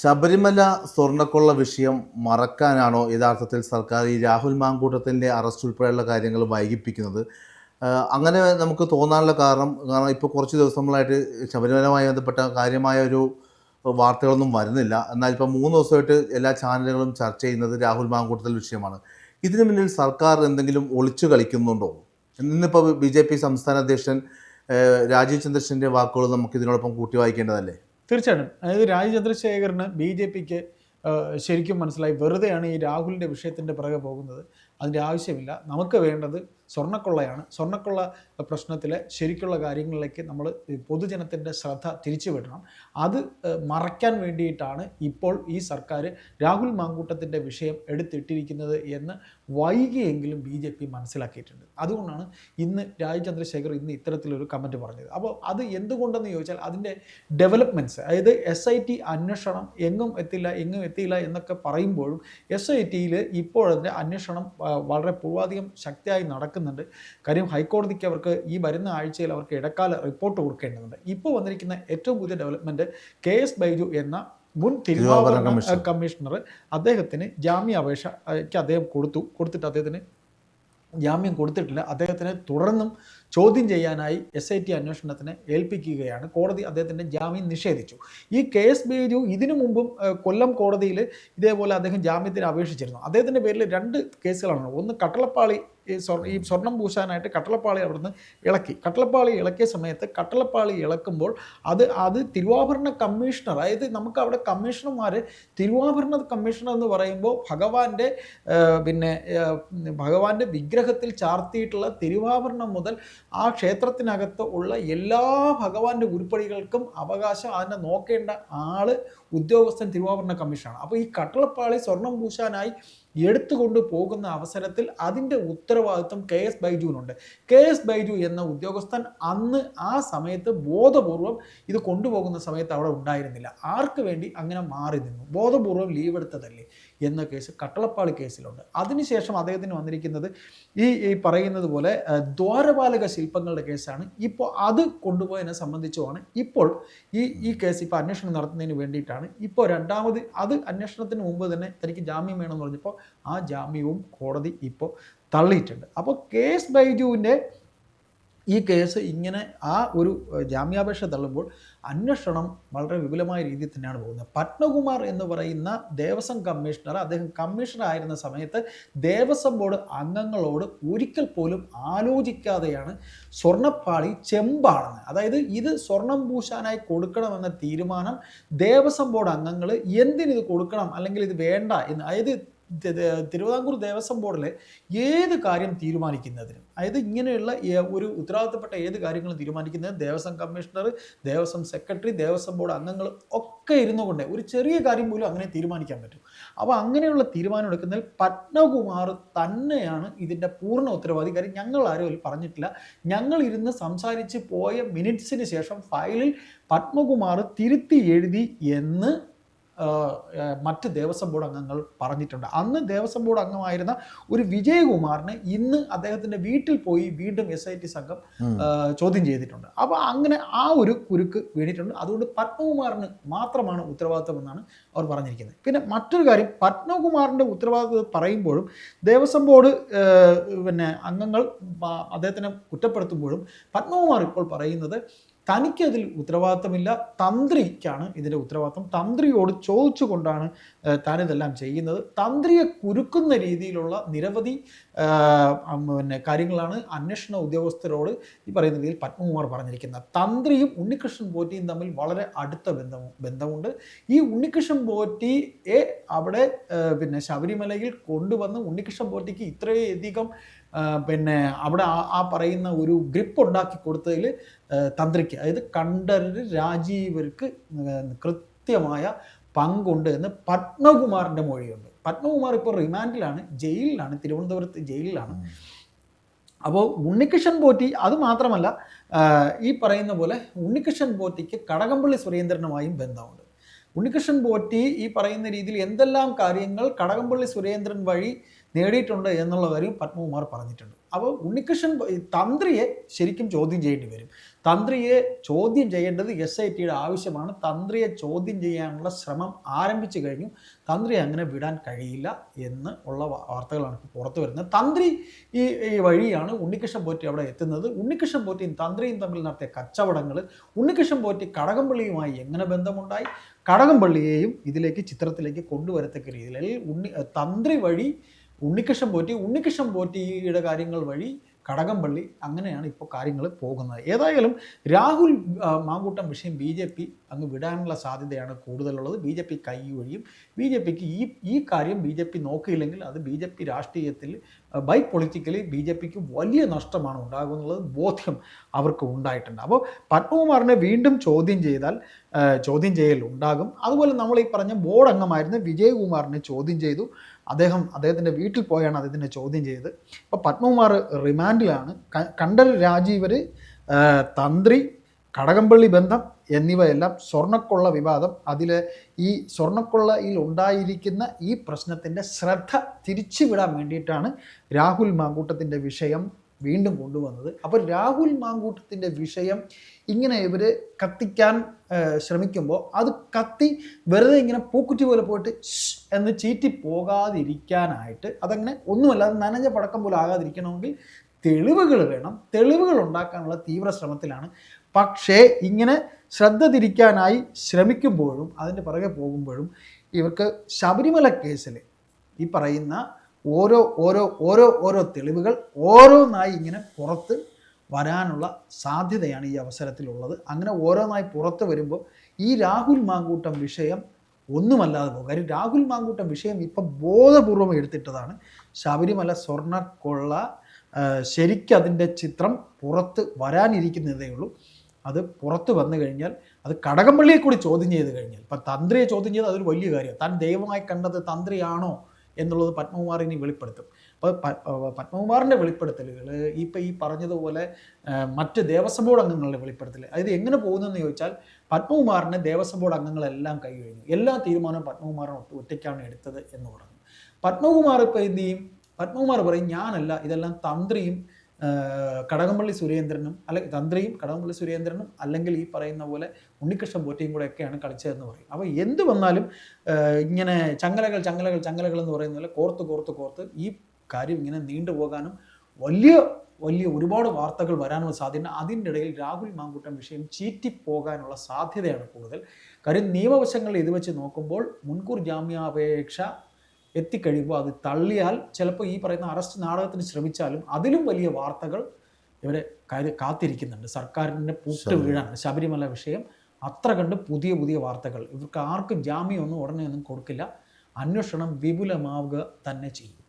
ശബരിമല സ്വർണക്കൊള്ള വിഷയം മറക്കാനാണോ യഥാർത്ഥത്തിൽ സർക്കാർ ഈ രാഹുൽ മാങ്കൂട്ടത്തിന്റെ അറസ്റ്റ് ഉൾപ്പെടെയുള്ള കാര്യങ്ങൾ വൈകിപ്പിക്കുന്നത്? അങ്ങനെ നമുക്ക് തോന്നാനുള്ള കാരണം കാരണം ഇപ്പോൾ കുറച്ച് ദിവസങ്ങളായിട്ട് ശബരിമലയുമായി ബന്ധപ്പെട്ട കാര്യമായ ഒരു വാർത്തകളൊന്നും വരുന്നില്ല. എന്നാൽ ഇപ്പോൾ മൂന്ന് ദിവസമായിട്ട് എല്ലാ ചാനലുകളും ചർച്ച ചെയ്യുന്നത് രാഹുൽ മാങ്കൂട്ടത്തിൽ വിഷയമാണ്. ഇതിനു മുന്നിൽ സർക്കാർ എന്തെങ്കിലും ഒളിച്ചു കളിക്കുന്നുണ്ടോ? ഇന്നിപ്പോൾ ബി ജെ പി സംസ്ഥാന അധ്യക്ഷൻ രാജീവ് ചന്ദ്രശന്റെ വാക്കുകൾ നമുക്ക് ഇതിനോടൊപ്പം കൂട്ടി വായിക്കേണ്ടതല്ലേ? തീർച്ചയായിട്ടും. അതായത് രാജ് ചന്ദ്രശേഖരന് ബി ജെ പിക്ക് ശരിക്കും മനസ്സിലായി വെറുതെയാണ് ഈ രാഹുലിന്റെ വിഷയത്തിന്റെ പിറകെ പോകുന്നത്. അതിന്റെ ആവശ്യമില്ല. നമുക്ക് വേണ്ടത് സ്വർണക്കൊള്ളയാണ്. സ്വർണക്കൊള്ള പ്രശ്നത്തിലെ ശരിക്കുള്ള കാര്യങ്ങളിലേക്ക് നമ്മൾ പൊതുജനത്തിന്റെ ശ്രദ്ധ തിരിച്ചുവിടണം. അത് മറയ്ക്കാൻ വേണ്ടിയിട്ടാണ് ഇപ്പോൾ ഈ സർക്കാർ രാഹുൽ മാങ്കൂട്ടത്തിന്റെ വിഷയം എടുത്തിട്ടിരിക്കുന്നത് എന്ന് വൈകിയെങ്കിലും ബി ജെ പി മനസ്സിലാക്കിയിട്ടുണ്ട്. അതുകൊണ്ടാണ് ഇന്ന് രാജ് ചന്ദ്രശേഖർ ഇന്ന് ഇത്തരത്തിലൊരു കമന്റ് പറഞ്ഞത്. അപ്പോൾ അത് എന്തുകൊണ്ടെന്ന് ചോദിച്ചാൽ അതിന്റെ ഡെവലപ്മെന്റ്സ് അതായത് എസ് ഐ ടി അന്വേഷണം എങ്ങും എത്തില്ല എങ്ങും എത്തിയില്ല എന്നൊക്കെ പറയുമ്പോഴും എസ് ഐ ടിയിൽ ഇപ്പോഴതിന്റെ അന്വേഷണം വളരെ പൂർവാധികം ശക്തിയായി നടക്കുന്നുണ്ട്. കാര്യം ഹൈക്കോടതിക്ക് അവർക്ക് ഈ വരുന്ന ആഴ്ചയിൽ അവർക്ക് ഇടക്കാല റിപ്പോർട്ട് കൊടുക്കേണ്ടതുണ്ട്. ഇപ്പോൾ വന്നിരിക്കുന്ന ഏറ്റവും പുതിയ ഡെവലപ്മെന്റ് കെ എസ് ബൈജു എന്ന മുൻ തിരുവാഭരണ. കമ്മീഷണർ അദ്ദേഹത്തിന് ജാമ്യാപേക്ഷയ്ക്ക് അദ്ദേഹം കൊടുത്തു. കൊടുത്തിട്ട് അദ്ദേഹത്തിന് ജാമ്യം കൊടുത്തിട്ടില്ല. അദ്ദേഹത്തിന് തുടർന്നും ചോദ്യം ചെയ്യാനായി എസ് ഐ ടി അന്വേഷണത്തിന് ഏൽപ്പിക്കുകയാണ്. കോടതി അദ്ദേഹത്തിന്റെ ജാമ്യം നിഷേധിച്ചു. ഈ കെ എസ് ബേജു ഇതിനു മുമ്പും കൊല്ലം കോടതിയിൽ ഇതേപോലെ അദ്ദേഹം ജാമ്യത്തിന് അപേക്ഷിച്ചിരുന്നു. അദ്ദേഹത്തിന്റെ പേരിൽ രണ്ട് കേസുകളാണ്. ഒന്ന് കട്ടളപ്പാളി ഈ സ്വർ ഈ സ്വർണം പൂശാനായിട്ട് കട്ടളപ്പാളി അവിടുന്ന് ഇളക്കി. കട്ടളപ്പാളി ഇളക്കിയ സമയത്ത് കട്ടളപ്പാളി ഇളക്കുമ്പോൾ അത് അത് തിരുവാഭരണ കമ്മീഷണർ അതായത് നമുക്ക് അവിടെ കമ്മീഷണർമാർ തിരുവാഭരണ കമ്മീഷണർ എന്ന് പറയുമ്പോൾ ഭഗവാന്റെ പിന്നെ ഭഗവാന്റെ വിഗ്രഹത്തിൽ ചാർത്തിയിട്ടുള്ള തിരുവാഭരണം മുതൽ ആ ക്ഷേത്രത്തിനകത്ത് ഉള്ള എല്ലാ ഭഗവാന്റെ ഉരുപ്പടികൾക്കും അവകാശം. അതിനെ നോക്കേണ്ട ആൾ ഉദ്യോഗസ്ഥൻ തിരുവാഭരണ കമ്മീഷനാണ്. അപ്പോൾ ഈ കട്ടളപ്പാളി സ്വർണം പൂശാനായി എടുത്തുകൊണ്ട് പോകുന്ന അവസരത്തിൽ അതിന്റെ ഉത്തരവാദിത്വം കെ എസ് ബൈജുവിനുണ്ട്. കെ എസ് ബൈജു എന്ന ഉദ്യോഗസ്ഥൻ അന്ന് ആ സമയത്ത് ബോധപൂർവം ഇത് കൊണ്ടുപോകുന്ന സമയത്ത് അവിടെ ഉണ്ടായിരുന്നില്ല. ആർക്ക് വേണ്ടി അങ്ങനെ മാറി നിന്നു? ബോധപൂർവം ലീവ് എടുത്തതല്ലേ എന്ന കേസ് കട്ടളപ്പാളി കേസിലുണ്ട്. അതിനുശേഷം അദ്ദേഹത്തിന് വന്നിരിക്കുന്നത് ഈ ഈ പറയുന്നത് പോലെ ദ്വാരപാലക ശില്പങ്ങളുടെ കേസാണ്. ഇപ്പോൾ അത് കൊണ്ടുപോയതിനെ സംബന്ധിച്ചുമാണ് ഇപ്പോൾ ഈ ഈ കേസ് ഇപ്പോൾ അന്വേഷണം നടത്തുന്നതിന് വേണ്ടിയിട്ടാണ്. ഇപ്പോൾ രണ്ടാമത് അത് അന്വേഷണത്തിന് മുമ്പ് തന്നെ തനിക്ക് ജാമ്യം വേണമെന്ന് പറഞ്ഞപ്പോൾ ആ ജാമ്യവും കോടതി ഇപ്പോൾ തള്ളിയിട്ടുണ്ട്. അപ്പോൾ കേസ് ബൈജുവിന്റെ ഈ കേസ് ഇങ്ങനെ ആ ഒരു ജാമ്യാപേക്ഷ തള്ളുമ്പോൾ അന്വേഷണം വളരെ വിപുലമായ രീതിയിൽ തന്നെയാണ് പോകുന്നത്. പത്മകുമാർ എന്ന് പറയുന്ന ദേവസ്വം കമ്മീഷണർ അദ്ദേഹം കമ്മീഷണർ ആയിരുന്ന സമയത്ത് ദേവസ്വം ബോർഡ് അംഗങ്ങളോട് ഒരിക്കൽ പോലും ആലോചിക്കാതെയാണ് സ്വർണപ്പാളി ചെമ്പാണെന്ന്. അതായത് ഇത് സ്വർണം പൂശാനായി കൊടുക്കണമെന്ന തീരുമാനം ദേവസ്വം ബോർഡ് അംഗങ്ങൾ എന്തിനിത് കൊടുക്കണം അല്ലെങ്കിൽ ഇത് വേണ്ട എന്ന് അതായത് തിരുവിതാംകൂർ ദേവസ്വം ബോർഡിലെ ഏത് കാര്യം തീരുമാനിക്കുന്നതിനും അതായത് ഇങ്ങനെയുള്ള ഒരു ഉത്തരവാദിത്തപ്പെട്ട ഏത് കാര്യങ്ങളും തീരുമാനിക്കുന്നതിന് Devaswom commissioner Devaswom secretary Devaswom board അംഗങ്ങൾ ഒക്കെ ഇരുന്നു കൊണ്ട് ഒരു ചെറിയ കാര്യം പോലും അങ്ങനെ തീരുമാനിക്കാൻ പറ്റും. അപ്പോൾ അങ്ങനെയുള്ള തീരുമാനം എടുക്കുന്നതിൽ പത്മകുമാർ തന്നെയാണ് ഇതിന്റെ പൂർണ ഉത്തരവാദി. കാര്യം ഞങ്ങൾ ആരും അതിൽ പറഞ്ഞിട്ടില്ല. ഞങ്ങൾ ഇരുന്ന് സംസാരിച്ച് പോയ മിനിറ്റ്സിന് ശേഷം ഫയലിൽ പത്മകുമാർ തിരുത്തി എഴുതി എന്ന് മറ്റ് ദേവസ്വം ബോർഡ് അംഗങ്ങൾ പറഞ്ഞിട്ടുണ്ട്. അന്ന് ദേവസ്വം ബോർഡ് അംഗമായിരുന്ന ഒരു വിജയകുമാറിന് ഇന്ന് അദ്ദേഹത്തിന്റെ വീട്ടിൽ പോയി വീണ്ടും എസ് ഐ ടി സംഘം ചോദ്യം ചെയ്തിട്ടുണ്ട്. അപ്പോൾ അങ്ങനെ ആ ഒരു കുരുക്ക് വീണിട്ടുണ്ട്. അതുകൊണ്ട് പത്മകുമാറിന് മാത്രമാണ് ഉത്തരവാദിത്വം എന്നാണ് അവർ പറഞ്ഞിരിക്കുന്നത്. പിന്നെ മറ്റൊരു കാര്യം പത്മകുമാറിന്റെ ഉത്തരവാദിത്വം പറയുമ്പോഴും ദേവസ്വം ബോർഡ് പിന്നെ അംഗങ്ങൾ അദ്ദേഹത്തിനെ കുറ്റപ്പെടുത്തുമ്പോഴും പത്മകുമാർ ഇപ്പോൾ പറയുന്നത് തനിക്കതിൽ ഉത്തരവാദിത്തമില്ല. തന്ത്രിക്കാണ് ഇതിന്റെ ഉത്തരവാദിത്തം തന്ത്രിയോട് ചോദിച്ചുകൊണ്ടാണ് താൻ താനിതെല്ലാം ചെയ്യുന്നത്. തന്ത്രിയെ കുരുക്കുന്ന രീതിയിലുള്ള നിരവധി പിന്നെ കാര്യങ്ങളാണ് അന്വേഷണ ഉദ്യോഗസ്ഥരോട് ഈ പറയുന്ന രീതിയിൽ പത്മകുമാർ പറഞ്ഞിരിക്കുന്നത്. തന്ത്രിയും ഉണ്ണികൃഷ്ണൻ പോറ്റിയും തമ്മിൽ വളരെ അടുത്ത ബന്ധം ബന്ധമുണ്ട്. ഈ ഉണ്ണികൃഷ്ണൻ പോറ്റിയെ അവിടെ പിന്നെ ശബരിമലയിൽ കൊണ്ടുവന്ന് ഉണ്ണികൃഷ്ണൻ പോറ്റിക്ക് ഇത്രയധികം പിന്നെ അവിടെ ആ പറയുന്ന ഒരു ഗ്രിപ്പ് ഉണ്ടാക്കി കൊടുത്തതിൽ തന്ത്രിക്ക് അതായത് കണ്ഠരര് രാജീവർക്ക് കൃത്യമായ പങ്കുണ്ട് എന്ന് പത്മകുമാറിന്റെ മൊഴിയുണ്ട്. പത്മകുമാർ ഇപ്പോൾ റിമാൻഡിലാണ് ജയിലിലാണ് തിരുവനന്തപുരത്ത് ജയിലിലാണ്. അപ്പോൾ ഉണ്ണികൃഷ്ണൻ പോറ്റി അത് മാത്രമല്ല ഈ പറയുന്ന പോലെ ഉണ്ണികൃഷ്ണൻ പോറ്റിക്ക് കടകംപള്ളി സുരേന്ദ്രനുമായും ബന്ധമുണ്ട്. ഉണ്ണികൃഷ്ണൻ പോറ്റി ഈ പറയുന്ന രീതിയിൽ എന്തെല്ലാം കാര്യങ്ങൾ കടകംപള്ളി സുരേന്ദ്രൻ വഴി നേടിയിട്ടുണ്ട് എന്നുള്ള കാര്യം പത്മകുമാർ പറഞ്ഞിട്ടുണ്ട്. അപ്പോൾ ഉണ്ണികൃഷ്ണൻ തന്ത്രിയെ ശരിക്കും ചോദ്യം ചെയ്യേണ്ടി വരും. തന്ത്രിയെ ചോദ്യം ചെയ്യേണ്ടത് എസ് ഐ ടിയുടെ ആവശ്യമാണ്. തന്ത്രിയെ ചോദ്യം ചെയ്യാനുള്ള ശ്രമം ആരംഭിച്ചു കഴിഞ്ഞു. തന്ത്രി അങ്ങനെ വിടാൻ കഴിയില്ല എന്ന് ഉള്ള വാർത്തകളാണ് ഇപ്പോൾ പുറത്തു വരുന്നത്. തന്ത്രി ഈ ഈ വഴിയാണ് ഉണ്ണികൃഷ്ണൻ പോറ്റി അവിടെ എത്തുന്നത്. ഉണ്ണികൃഷ്ണൻ പോറ്റിയും തന്ത്രിയും തമ്മിൽ നടത്തിയ കച്ചവടങ്ങൾ ഉണ്ണികൃഷ്ണൻ പോറ്റി കടകംപള്ളിയുമായി എങ്ങനെ ബന്ധമുണ്ടായി? കടകംപള്ളിയെയും ഇതിലേക്ക് ചിത്രത്തിലേക്ക് കൊണ്ടുവരത്തക്ക രീതിയിൽ അല്ലെങ്കിൽ ഉണ്ണി തന്ത്രി വഴി ഉണ്ണികൃഷ്ണൻ പോറ്റി ഉണ്ണികൃഷ്ണൻ പോറ്റിയുടെ കാര്യങ്ങൾ വഴി കടകംപള്ളി അങ്ങനെയാണ് ഇപ്പോൾ കാര്യങ്ങൾ പോകുന്നത്. ഏതായാലും രാഹുൽ മാങ്കൂട്ടം വിഷയം ബി ജെ പി അങ്ങ് വിടാനുള്ള സാധ്യതയാണ് കൂടുതലുള്ളത്. ബി ജെ പി കൈ ബി ജെ പിക്ക് ഈ ഈ കാര്യം ബി ജെ പി നോക്കിയില്ലെങ്കിൽ അത് ബി ജെ പി രാഷ്ട്രീയത്തിൽ ബൈ പൊളിറ്റിക്കലി ബി ജെ പിക്ക് വലിയ നഷ്ടമാണ് ഉണ്ടാകുന്നുള്ളത് ബോധ്യം അവർക്ക് ഉണ്ടായിട്ടുണ്ട്. അപ്പോൾ പത്മകുമാറിനെ വീണ്ടും ചോദ്യം ചെയ്താൽ ചോദ്യം ചെയ്യൽ ഉണ്ടാകും. അതുപോലെ നമ്മൾ ഈ പറഞ്ഞ ബോർഡ് അംഗമായിരുന്ന വിജയകുമാറിനെ ചോദ്യം ചെയ്തു. അദ്ദേഹം അദ്ദേഹത്തിന്റെ വീട്ടിൽ പോയാണ് അദ്ദേഹത്തിനെ ചോദ്യം ചെയ്തത്. അപ്പോൾ പത്മകുമാർ റിമാൻഡിലാണ്. കണ്ടൽ രാജീവർ തന്ത്രി കടകംപള്ളി ബന്ധം എന്നിവയെല്ലാം സ്വർണക്കൊള്ള വിവാദം. അതിൽ ഈ സ്വർണക്കൊള്ളയിൽ ഉണ്ടായിരിക്കുന്ന ഈ പ്രശ്നത്തിന്റെ ശ്രദ്ധ തിരിച്ചുവിടാൻ വേണ്ടിയിട്ടാണ് രാഹുൽ മാങ്കൂട്ടത്തിന്റെ വിഷയം വീണ്ടും കൊണ്ടുവന്നത്. അപ്പോൾ രാഹുൽ മാങ്കൂട്ടത്തിന്റെ വിഷയം ഇങ്ങനെ ഇവർ കത്തിക്കാൻ ശ്രമിക്കുമ്പോൾ അത് കത്തി വെറുതെ ഇങ്ങനെ പൂക്കുറ്റി പോലെ പോയിട്ട് എന്ന് ചീറ്റി പോകാതിരിക്കാനായിട്ട് അതങ്ങനെ ഒന്നുമല്ലാതെ നനഞ്ഞ പടക്കം പോലെ ആകാതിരിക്കണമെങ്കിൽ തെളിവുകൾ വേണം. തെളിവുകൾ ഉണ്ടാക്കാനുള്ള തീവ്ര ശ്രമത്തിലാണ്. പക്ഷേ ഇങ്ങനെ ശ്രദ്ധ തിരിക്കാനായി ശ്രമിക്കുമ്പോഴും അതിന്റെ പുറകെ പോകുമ്പോഴും ഇവർക്ക് ശബരിമല കേസിൽ ഈ പറയുന്ന ഓരോ ഓരോ ഓരോ ഓരോ തെളിവുകൾ ഓരോന്നായി ഇങ്ങനെ പുറത്ത് വരാനുള്ള സാധ്യതയാണ് ഈ അവസരത്തിലുള്ളത്. അങ്ങനെ ഓരോന്നായി പുറത്ത് വരുമ്പോൾ ഈ രാഹുൽ മാങ്കൂട്ടം വിഷയം ഒന്നുമല്ലാതെ പോകും. കാര്യം രാഹുൽ മാങ്കൂട്ടം വിഷയം ഇപ്പം ബോധപൂർവം എടുത്തിട്ടതാണ്. ശബരിമല സ്വർണക്കൊള്ള ശരിക്കതിന്റെ ശരിക്കും ചിത്രം പുറത്ത് വരാനിരിക്കുന്നതേ ഉള്ളൂ. അത് പുറത്ത് വന്നു കഴിഞ്ഞാൽ അത് കടകംപള്ളിയെ കൂടി ചോദ്യം ചെയ്ത് കഴിഞ്ഞാൽ ഇപ്പം തന്ത്രിയെ ചോദ്യം ചെയ്ത് അതൊരു വലിയ കാര്യമാണ്. താൻ ദൈവമായി കണ്ടത് തന്ത്രിയാണോ? എന്നുള്ളത് പത്മകുമാർ ഇനി വെളിപ്പെടുത്തും. അപ്പോൾ പത്മകുമാറിന്റെ വെളിപ്പെടുത്തലുകൾ ഇപ്പം ഈ പറഞ്ഞതുപോലെ മറ്റ് ദേവസ്വം ബോർഡ് അംഗങ്ങളുടെ വെളിപ്പെടുത്തൽ അതായത് എങ്ങനെ പോകുന്നതെന്ന് ചോദിച്ചാൽ പത്മകുമാറിന് ദേവസ്വം ബോർഡ് അംഗങ്ങളെല്ലാം കൈ കഴിഞ്ഞു. എല്ലാ തീരുമാനവും പത്മകുമാറിന് ഒറ്റ- ഒറ്റയ്ക്കാണ് എടുത്തത് എന്ന് പറഞ്ഞു. പത്മകുമാർ ഇപ്പോൾ എന്ത് ചെയ്യും? പത്മകുമാർ പറയും ഞാനല്ല ഇതെല്ലാം തന്ത്രിയും കടകംപള്ളി സുരേന്ദ്രനും അല്ലെങ്കിൽ തന്ത്രിയും കടകംപള്ളി സുരേന്ദ്രനും അല്ലെങ്കിൽ ഈ പറയുന്ന പോലെ ഉണ്ണികൃഷ്ണൻ പോറ്റിയും കൂടെ ഒക്കെയാണ് കളിച്ചതെന്ന് പറയും. അപ്പോൾ എന്ത് വന്നാലും ഇങ്ങനെ ചങ്ങലകൾ ചങ്ങലകൾ ചങ്ങലകൾ എന്ന് പറയുന്ന പോലെ കോർത്ത് കോർത്ത് കോർത്ത് ഈ കാര്യം ഇങ്ങനെ നീണ്ടുപോകാനും വലിയ വലിയ ഒരുപാട് വാർത്തകൾ വരാനുള്ള സാധ്യത അതിന്റെ ഇടയിൽ രാഹുൽ മാങ്കൂട്ടം വിഷയം ചീറ്റിപ്പോകാനുള്ള സാധ്യതയാണ് കൂടുതൽ. കാര്യം നിയമവശങ്ങൾ ഇത് വെച്ച് നോക്കുമ്പോൾ മുൻകൂർ ജാമ്യാപേക്ഷ എത്തിക്കഴിയുമ്പോൾ അത് തള്ളിയാൽ ചിലപ്പോൾ ഈ പറയുന്ന അറസ്റ്റ് നാടകത്തിന് ശ്രമിച്ചാലും അതിലും വലിയ വാർത്തകൾ ഇവരെ കാത്തിരിക്കുന്നുണ്ട്. സർക്കാരിന്റെ പൂട്ട് വീഴാണ് ശബരിമല വിഷയം അത്ര കണ്ട് പുതിയ പുതിയ വാർത്തകൾ. ഇവർക്ക് ആർക്കും ജാമ്യമൊന്നും ഉടനെ ഒന്നും കൊടുക്കില്ല. അന്വേഷണം വിപുലമാവുക തന്നെ ചെയ്യും.